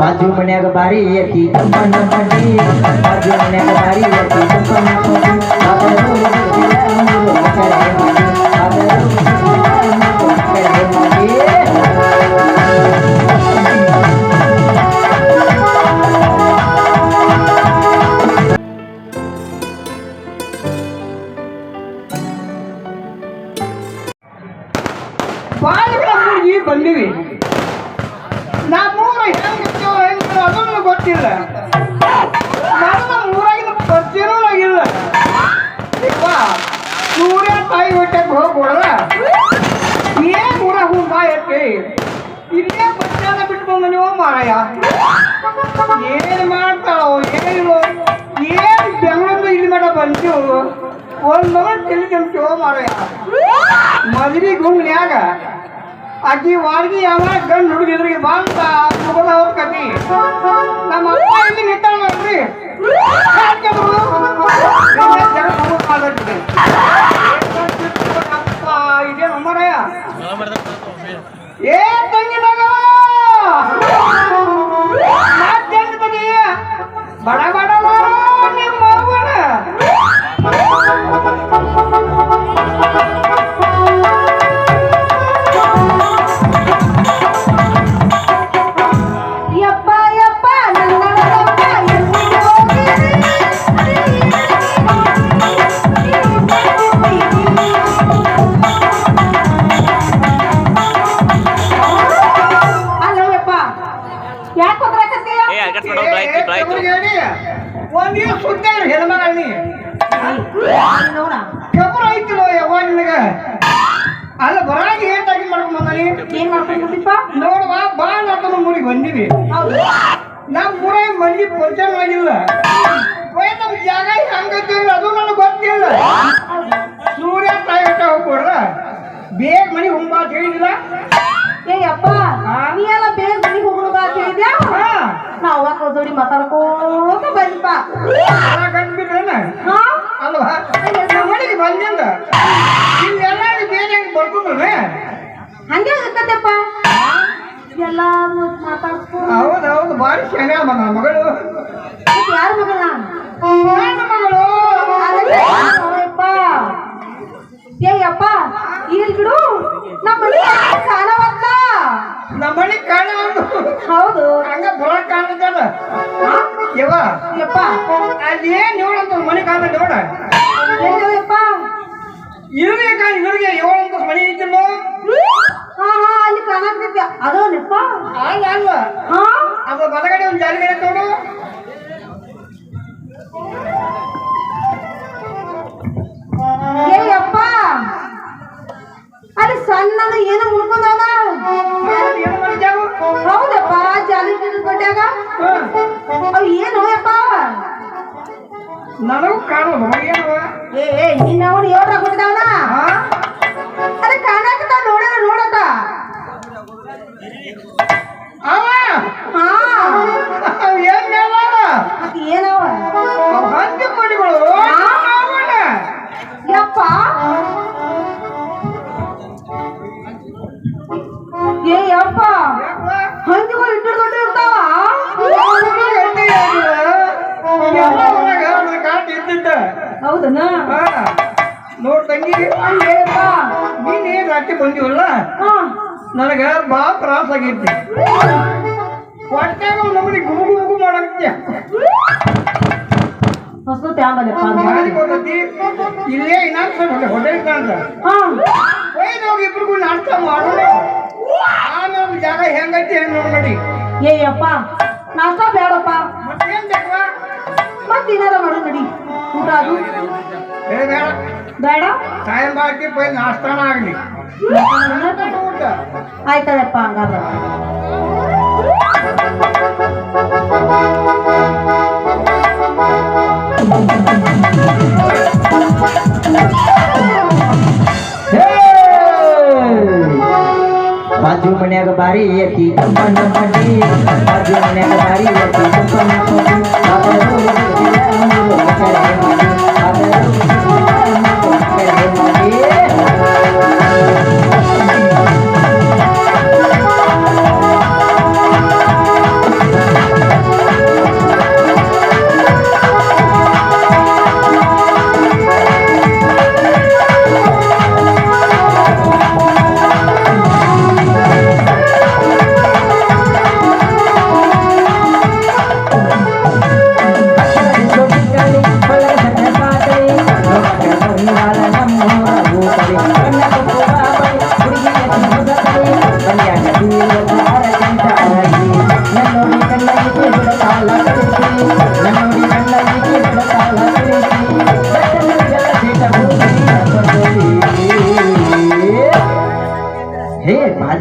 ಬಾಜು ಮನ್ಯಾಗ ಬಾರಿ ಐತಿ ಕಂಪಣ್ಣ ಮಡಿ ಬಾಜು ಮನ್ಯಾಗ ಬಾರಿ ಐತಿ ಕಂಪಣ್ಣ ಮಡಿ ಆದರೂ ಮಾಡಿ ಮಾಡಿ ಬಂದಿವಿ ನಮ್ಮೂರ ಹೆಂಗಿತ್ತು ಹೆಂಗಿತ್ತು ಅದನ್ನು ಗೊತ್ತಿಲ್ಲ ನನ್ನ ಊರಾಗಿನ ಪರಿಚಯನೂ ಆಗಿಲ್ಲ ಯವ್ವ, ಸೂರ್ಯ ತಾಯಿ ಹೊಟ್ಟೆಗೆ ಹೋಗ್ಬಿಡದ ಏನ್ ಊರ ಹೂ ಇಲ್ಲೇ ಬಚ್ಚಾನ ಬಿಟ್ಟು ಬಂದನಿವ ಮಾರಾಯ? ಏನ್ ಮಾಡ್ತಾಳೋ ಏನು? ಏನ್ ಬೆಂಗಳೂರು ಇಲ್ಲಿ ಮಟ ಬಂದೀವು ಒಂದ್ ಮಗನ್ ತಿಳಿ ತಿಂತೀವೋ ಮಾರಾಯ. ಮದ್ವಿ ಆಕಿ ವಾರ್ಗಿ ಯಾವ ಗಂಡು ಹುಡುಗಿದ್ರಿಗೆ ಬಂತ ಮುಗದ ಕತಿ. ನಮ್ಮ ಅಪ್ಪ ಇಲ್ಲಿ ಇದೇನು ತಂಗಿ ಬದಿ? ಬಡ ಮೂರಿಗೆ ಬಂದಿವಿ. ನಮ್ ಊರಾಗ ಮಂದಿ ಪರಿಚಯ ಆಗಿಲ್ಲ. ನಮ್ ಜಾಗ ಹಂಗಿಲ್ಲ ಅದು ನನಗೆ ಗೊತ್ತಿಲ್ಲ. ಸೂರ್ಯ ತಾಯಿ ಹೋಗ್ಕೊಡ್ರ ಬೇಗ ಮನಿ ಹುಂಬಾ ಅಂತ ಹೇಳಿದಿಲ್ಲ ಏ ನೀ ಎಲ್ಲ ಬೇಗ ಮನೆಗೆ ಹೋಗೋಣ ಬಾ ಅಂತ ಹೇಳಿದ್ಯಾ ಅವಾಗ ಜೋಡಿ ಮಾತಾಡ್ಕೋತ ಬಂದಿಪ್ಪ ಕಂಡ್ಬಿಟ್ರೇನ ಹಾ? ಅಲ್ವಾ? ನಮ್ಮ ಮನೆಗೆ ಬಂದಿಂದ. ಇಲ್ಲೆಲ್ಲ ಬೇರೆ ಬರ್ಕೊಂಡ್ರೆ? ಹಂಗೆ ಇರ್ತದಪ್ಪ ಎಲ್ಲ ಮಾತಾಡ್ಕೊ ಹೌದು ಹೌದು ಭಾರಿ ಶಾನೆ ನನ್ನ ಮಗಳು. ಯಾರ ಮಗಳ ಅಪ್ಪ ಏ ಅಪ್ಪ ಇಲ್ಲಿ ಬಿಡು ನಮ್ಮ ಮನೆ ಕಾಣವತ್ತ ನಮ್ಮ ಮನೆ ಕಾಣ ಒಂದು. ಹೌದು ಹಂಗ ಬರಕ್ ಕಾಣದ? ಯವ್ವ ಯಪ್ಪ ಅಲ್ಲಿ ಏನ್ ನೋಡಂತ ಮನೆ ಕಾಣ ನೋಡ. ಎಲ್ಲವಪ್ಪ ಇವ್ರಿಗೆ ಕಾಣ ಇವ್ರಿಗೆ ಏಳಂತ ಮನೆ ಐತಿಲ್ಲೋ. ಅಲ್ಲಿ ಕಾಣಕ್ತಿದ್ಯ ಅದೋನಪ್ಪ ಅಲ್ಲ ಅಲ್ಲ. ಹಾ? ಅದು ಬಲಗಡೆ ಒಂದು ಜಾಲಿಗೆ ಐತೆ ನೋಡು. ಏ ಅಪ್ಪ ಅಲ್ಲಿ ಸಣ್ಣದು ಏನೋ ಮಾಡಿದ್ಯಾವು? ಹೌದಪ್ಪ ಜಾಲಿ ಕೊಟ್ಟಾಗ. ಅವ್ ಏನು ಯಪ್ಪ? ನನಗೂ ಏನು ಏ ಏ ನಿನ್ನ ಅವನು ಏಳ್ರ ಕೊಟ್ಟಿದ್ದಾವನ ಕಾಣಕತ್ತ ನೋಡೋಣ ನೋಡಕ್ಕ ಅವ. ಏನ್ ಏನವ ನನಗ ಭಾಳ ತ್ರಾಸ ಆಗೈತಿ. ಹೊಟ್ಟೆಗ ನಮಗೆ ಗುಮು ಗುಮು ಮಾಡಕ್ತಿಯ ಇಲ್ಲೇ ಇನ್ನೊಂದು ಸ್ವಲ್ಪ ಕಾಣ್ತ ಹಾ. ಒಯ್ದು ಹೋಗಿ ಇಬ್ರಿಗೂ ನಾಷ್ಟ ಮಾಡೋಣ. ಆಮೇಲೆ ಜಾಗ ಹೆಂಗೈತಿ ಹೆಂಗ್ ನೋಡಿ ಏ ಯಪ್ಪ ನಾಷ್ಟ ಬೇಡಪ್ಪ. ಮತ್ತೇನ್ ಬೇಕವಾ ಮತ್ತೆ ಏನಾರ ಮಾಡೋ ನಡಿ. ಊಟ ಅದು. ಬೇಡ. ಬೇಡ? ಟೈಮ್ ಬಾಕಿ ಪೈ ನಾಷ್ಟಾನ ಆಗ್ಲಿ. ಊಟ ಆಯ್ತಳಪ್ಪ ಹಂಗಾದ್ರೆ ಬಾಜು ಮನ್ಯಾಗ ಬಾರಿ ಐತಿ ಕಂಪಣ್ಣ ಮಡಿ ಬಾಜು ಮನ್ಯಾಗ ಬಾರಿ ಐತಿ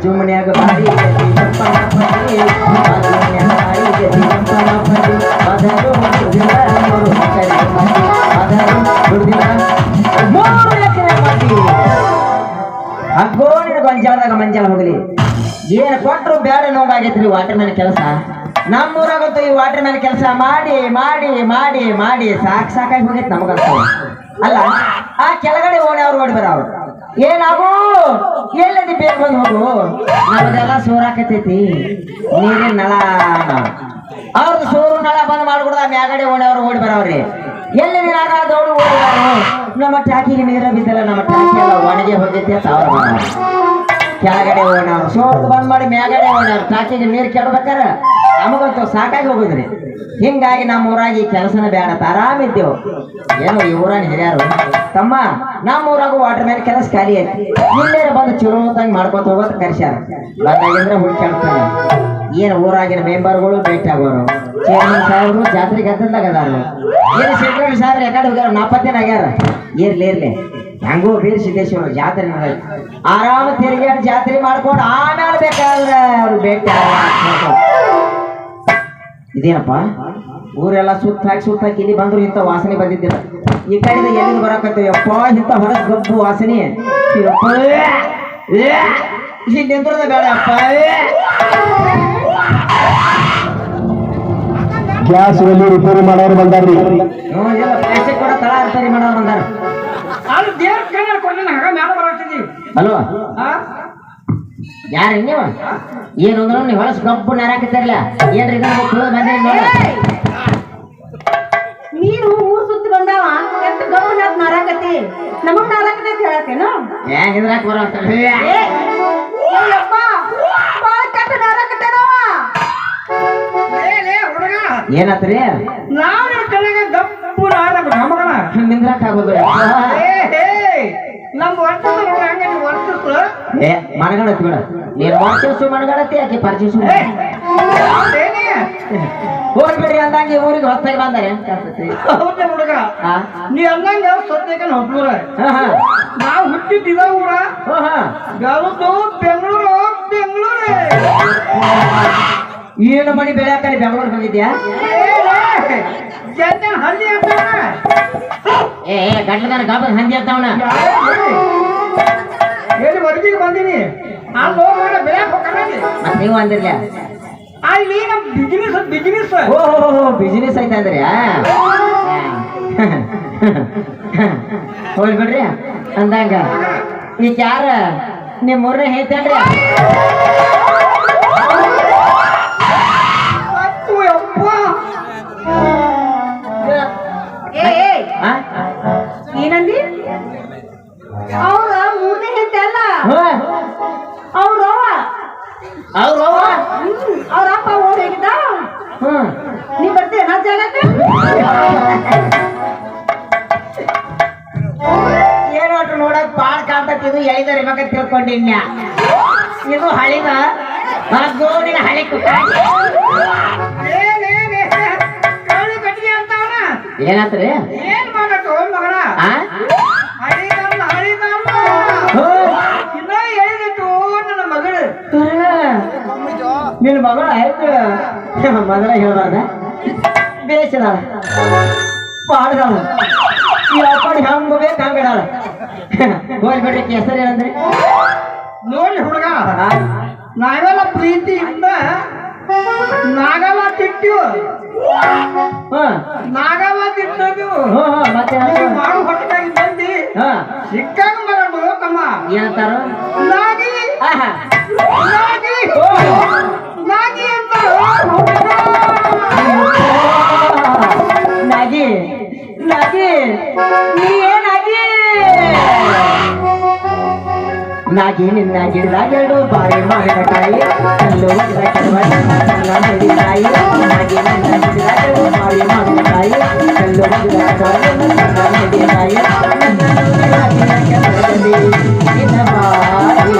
ಜುಮ್ನ್ಯಾಗ ಬಾರಿ ಗಂಪನ ಫಡಿ ಬಾಜುಮ್ನ್ಯಾಗ ಬಾಡಿ ಗಂಪನ ಫಡಿ ಆದರು ದುಡ್ಡಿನ ಮೂರು ಎಕರೆ ಗೊಂಜಾಳದಾಗ ಮಂಜಾಳ ಹೋಗಲಿ. ಏನು ಕೊಟ್ಟರು ಬೇರೆ ನೋವಾಗೈತ್ರಿ ವಾಟರ್ ಮ್ಯಾನ್ ಕೆಲಸ? ನಮ್ಮೂರಾಗಂತೂ ಈ ವಾಟರ್ ಮ್ಯಾನ್ ಕೆಲಸ ಮಾಡಿ ಮಾಡಿ ಮಾಡಿ ಮಾಡಿ ಸಾಕು ಸಾಕಾಗಿ ಹೋಗೈತೆ ನಮಗಂತೂ. ಅಲ್ಲ, ಆ ಕೆಳಗಡೆ ಓಣಿ ಅವ್ರು ಓಡಿ ಬರೋ ಅವ್ರು ಏನಾಗು? ಎಲ್ಲದಿ ಬೇಕು ಬಂದು ಹೋಗು? ನಮ್ದೆಲ್ಲ ಸೋರಾಕತೈತಿ ನೀರಿನ ನಳ. ಅವ್ರದ್ದು ಸೋರು ನಳ ಬಂದ್ ಮಾಡ್ಬಿಡ್ದ, ಮ್ಯಾಗಡೆ ಓಣೆಯವರು ಓಡಿ ಬರವ್ರಿ. ಎಲ್ಲಿ ನೀರಾಗ ದೌಡು ಓಡಿ ಬರೋ ನಮ್ಮ ಟ್ಯಾಕಿಗೆ ನೀರ ಬಿದ್ದಲ್ಲ ನಮ್ಮ ಟ್ಯಾಕಿ ಎಲ್ಲ ಒಣಗಿ ಹೋಗೈತಿ ಅಂತ ಅವ್ರು. ಕೆಳಗಡೆ ಓಣವ್ರು ಸೋರ್ದು ಬಂದ್ ಮಾಡಿ ಮ್ಯಾಗಡೆ ಓಣವ್ರು ಟ್ಯಾಕಿಗೆ ನೀರು ಕೆಡ್ಬೇಕಾರ? ನಮಗಂತೂ ಸಾಕಾಗಿ ಹೋಗಿದ್ರಿ. ಹಿಂಗಾಗಿ ನಮ್ಮ ಊರಾಗ ಈ ಕೆಲಸನ ಬೇಡ ಅಂತ ಆರಾಮಿದ್ದೇವು. ಏನು ಈ ಊರಾನ ಹಿರಿಯರು? ತಮ್ಮ, ನಮ್ಮ ಊರಾಗ ವಾಟರ್ ಮ್ಯಾನ್ ಕೆಲಸ ಖಾಲಿ ಐತಿ. ಇಲ್ಲೇ ಬಂದು ಚಲೋತಾಗಿ ಮಾಡ್ಕೊತ ಹೋಗೋದು ಕರ್ಸ್ಯಾರ. ಬಂದಾಗಿಂದ್ರೆ ಹುಡ್ಕಾಡ್ತಾನೆ ಏನು ಊರಾಗಿನ ಮೆಂಬರ್ಗಳು ಭೇಟಿ ಆಗೋರು? ಚೇರ್ಮನ್ ಸಾಹೇಬ್ರು ಜಾತ್ರೆ ಗದ್ದಲ್ದಾಗ ಅದಾರು. ಏನು ಸೆಕ್ರೆಟರಿ ಸಾಹೇಬ್ರು ಯಾಕಡೆ ಹೋಗ್ಯಾರ, ನಾಪತ್ತೇನ ಆಗ್ಯಾರ? ಇರ್ಲಿ ಇರ್ಲಿ. ಹೆಂಗೂ ವೀರ ಸಿದ್ದೇಶ್ವರ ಜಾತ್ರೆ ನಡೆದೈತಿ. ಆರಾಮ ತಿರುಗಾಡಿ ಜಾತ್ರೆ ಮಾಡ್ಕೊಂಡು ಆಮೇಲೆ ಬೇಕಾದ್ರೆ ಅವ್ರು ಭೇಟಿ. ಇದೇನಪ್ಪ? ಊರೆಲ್ಲ ಸುತ್ತ ಹಾಕಿ ಸುತ್ತ ಹಾಕಿ ಇಲ್ಲಿ ಬಂದ್ರು ಇಂಥ ವಾಸನೆ ಬಂದಿದ್ದಿಲ್ಲ. ಈ ಕಡೆ ಎಲ್ಲಿಂದ ಬರಕತ್ತೀವಿ? ಅಪ್ಪ ಇಂಥ ಹೊರಗೆ ಗಬ್ಬು ವಾಸನೆ ಇಲ್ಲಿ ನಿಂದ್ರದ ಬೇಡ ಅಪ್ಪ ಏ. ಗ್ಯಾಸ್ ಒಲಿ ರಿಪೇರಿ ಮಾಡೋರು ಬಂದಾರ್ರಿ. ಹ್ಞೂ ಇಲ್ಲ ಪ್ಲಾಸ್ಟಿಕ್ ಕೂಡ ತಳ ರಿಪೇರಿ ಮಾಡೋರು ಬಂದಾರ. ಅಲ್ಲಿ ದೇವ್ರ ಕೊಡ್ಲಿಲ್ಲ ಹಂಗ ಮ್ಯಾಲ ಹಾ ಯಾರು ನೀವು ಏನು ಅಂದ್ರೆ ನೀವು ಹೊಳಸ್ ಗಬ್ಬು ನಾರಾಕತ್ತಿರಲ್ಲ ಏನ್ರಿ ಇದನ್ನ ಬಂದಿರಿ ನೋಡಿ ನೀನು ಊರ್ ಸುತ್ತಿ ಬಂದಾವ ಎತ್ತ ಗಮನ ಮಾರಾಕತಿ ನಮಗ್ ಮಾರಾಕತಿ ಅಂತ ಹೇಳತ್ತೇನು? ಹೆಂಗ್ ಇದ್ರಾಕ್ ಬರೋ ಏ ಏನತ್ರಿ? ನಾವು ಗಪ್ಪು ನಾರಾಕ ಮಗನ. ನಿಂದ್ರಾಕ್ ಆಗೋದು ಏ ಹೇ ನಮ್ಮ ವರ್ಷದ ನೋಡಿ ಹಂಗ ನೀವು ವರ್ಷದ ಏ ಮನಗಣತಿ ಬಿಡ. ನೀನು ವಾಚಿಸು ಮನಗಣತಿ ಆಕೆ ಪರಿಚಯಿಸು? ಹೋಗ್ಬಿಡ್ರಿ ಅಂದಂಗೆ ಊರಿಗೆ ಹೊಸ್ತಾಗಿ ಬಂದಾರೆ. ಹೌದೇ ಹುಡುಗ? ನೀ ಅಂದಂಗ ಸದ್ಯಕ್ಕೆ ಒಬ್ನೂರ ಹಾ ಹಾ. ನಾವು ಹುಟ್ಟಿದ್ದ ಊರ? ಹಾ ಬೆಳದು ಬೆಂಗಳೂರು ಬೆಂಗಳೂರು. ಏನು ಮಣಿ ಬೆಳೆಯಾಕಲ್ಲಿ ಬೆಂಗಳೂರು ಬಂದಿದ್ಯಾ ಹಂದಿ ಅಂತ ಏ ಗಂಟ್ಲದನ ಗಾಬದ ಹಂದಿ ಅಂತವನ ಹೇಳಿ ಹೊರಗಿಗೆ ಬಂದೀನಿ. ಅಲ್ಲಿ ಹೋಗೋಣ ಬೆಳೆಯಕ್ಕೆ ಹೋಗ್ಕೊಂಡಿ ಮತ್ ನೀವು ಅಂದಿರ್ಲ. ಅಲ್ಲಿ ನಮ್ ಬಿಸ್ನೆಸ್ ಬಿಸ್ನೆಸ್ ಓ ಬಿಸ್ನೆಸ್ ಐತೆ ಅಂದ್ರೆ ಹೋಗ್ಬಿಡ್ರಿ ಅಂದಂಗ. ಈಗ ಯಾರ ನಿಮ್ಮ ಮೂರನೇ ಹೇಳ್ತೇನ್ರಿ ನೋಡಕ್ ಬಾಳ್ ಕಾಣ್ತೈತಿ. ಇದು ಎಳಿದ ರಿಮಕ ತಿಳ್ಕೊಂಡಿನ್ಯ ಇದು ಹಳಿದ ಗೋವಿನ ಹಳಿ ಏನಾತ್ರಿ? ಏನೇನೇ ಮಗಳ ಆಯ್ತು. ಮಗಳ ಹೇಳ್ಬಾರ್ದ? ಬೇಸಿದ ಪಾಡ್ದಾಳ ಈ ಅಪ್ಪಡ್ ಹೆಂಗ್ ಬೇಕು ಹಂಗ ಇಡಾಳ ಹೋಗಿ ಬಿಡ್ರಿ ಹೆಸರು ಏನಂದ್ರಿ? ನೋಡಿ ಹುಡುಗ? ನಾವೆಲ್ಲ ಪ್ರೀತಿಯಿಂದ ನಾಗಲ್ಲ ತಿಟ್ಟು ನಾಗಲ್ಲ ನೀವು ಮಾಡು ಹೊಟ್ಟೆಗಾಗಿ ಬಂದಿ ಹಾ. ಸಿಕ್ಕಾಗ ಮಾಡೋದು ತಮ್ಮ ಏನಂತಾರು? ನಾಗಿ. ನಾಗಿ. ಕಲ್ಲು ಒಡೆದ ಕೆಡವದ ಸಣ್ಣ ಹಿಡಿಕಾಯಿ ನನ್ನ ನೋಡಿದಾಗಿನ ಕೆಳಗಡೆ ನಿನ್ನ ಬಾರಿ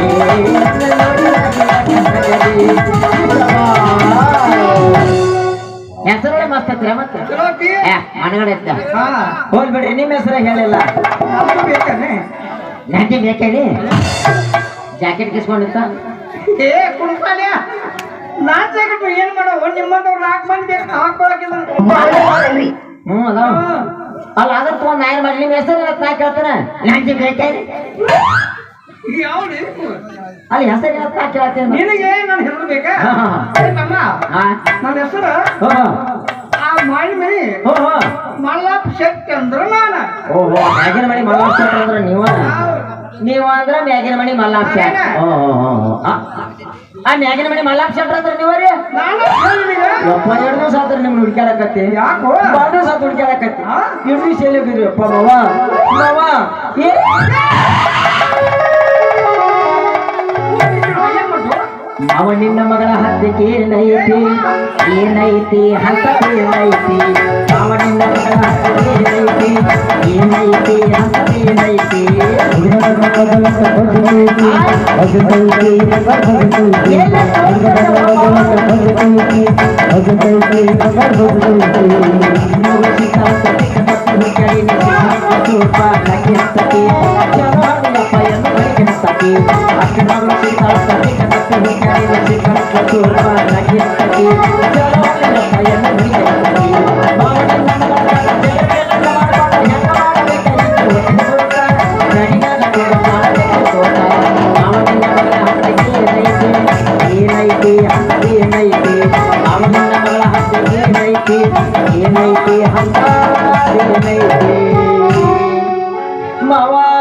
ಏ, ನನ್ನ ನೋಡಿದಾಗಿನ ಕೆಳಗಡೆ ನಿನ್ನ ಬಾರಿ. ಹೆಸರು ಮಸ್ತ್ ಹತ್ತಿರ ಮತ್ತೆ ಚಲೋತಿ ಏ, ಮನಗಡೆ ಇದ್ದ ಹಾ ಹೋಗ್ಬಿಡ್ರಿ ನಿಮ್ಮ ಹೆಸರು ಹೇಳಿಲ್ಲ ನಮ್ಗೂ ಬೇಕಾನೆ ನನಗೆ ಬೇಕೇಳಿ ಜಾಕೆಟ್ ಕಿಸ್ಕೊಂಡಿತ್ತ ಏ ಕುಡ್ಸಾಲ್ಯ ನಾನ್ ಜಾಕೆಟ್ ಏನ್ ಮಾಡೋ? ನಿಮ್ಮಂತವ್ರು ನಾಲ್ಕು ಮಂದಿ ಬೇಕು ಹಾಕೊಳಕಿಲ್ಲ ಹ್ಞೂ ಅದಾವ ಅಲ್ಲ ಅದ್ರ ತಗೊಂಡ್ ನಾ ಏನ್ ಮಾಡಿ ನಿಮ್ಮ ಹೆಸರು ನಾ ಕೇಳ್ತಾನೆ. ಈ ಯಾವ್ದು ಅಲ್ಲಿ ಹೆಸರು ಹೇಳ್ತಾ ಕೇಳ್ತೇನೆ. ನಿನಗೆ ನಾನು ಹೆಸರು ಬೇಕಾ? ನನ್ನ ಹೆಸರು? ಆ ಮಾಡಿ ಮನಿ ಶಕ್ತಿ ಅಂದ್ರ ನಾನು. ಓಹೋ ಮಲ್ಲಾಕ್ಷ ಅಂದ್ರೆ ನೀವ? ನೀವ ಅಂದ್ರ ಮ್ಯಾಗಿನ ಮಣಿ ಮಲ್ಲಾಕ್ಷ ಆ, ಮ್ಯಾಗಿನ ಮಣಿ ಮಲ್ಲಾಕ್ಷ ಅಂದ್ರೆ ನೀವ ರೀ ನಾನು ನಿನಗೆ ಯಪ್ಪ ಎರಡು ದಿವಸ ಆದ್ರೆ ನಿಮ್ಗೆ ಹುಡುಕ್ಯಾಡಕತ್ತಿ. ಯಾಕೋ? ದಿವಸ ಆತು ಹುಡುಕ್ಯಾಡಕತ್ತಿ. ಎಲ್ಲಿ ಹೋಗಿದ್ರಿ ಅಪ್ಪ ಮಾವ. ಮಾವ ಏ? ಮಾಡ್ತು? ಮಾವ ನಿನ್ನ ಮಗಳ ಹದ್ದಕ್ಕೆ ಏನೈತಿ ಏನೈತಿ ಹಂತ ಏನೈತಿ ಮಾವ ನಿನ್ನ ಮಗಳ ಹದ್ದಕ್ಕೆ ಏನೈತಿ ಏನೈತಿ ಹಂತ ಏನೈತಿ लगी अपना मत कर सभी जगत ही करी लगी कम कसूर पर लगी लगी चलो रखा नहीं लगी बाहर निकल कर तेरे मेरे नमर पर ये नमर भी कहीं तो छोड़ता नहीं ना तेरा नाम तो छोड़ता नाम नहीं बगला हाथ ये नहीं थी ये नहीं थी हम ये नहीं थी नाम नहीं बगला हाथ ये नहीं थी ये नहीं थी हम ये नहीं थी मावा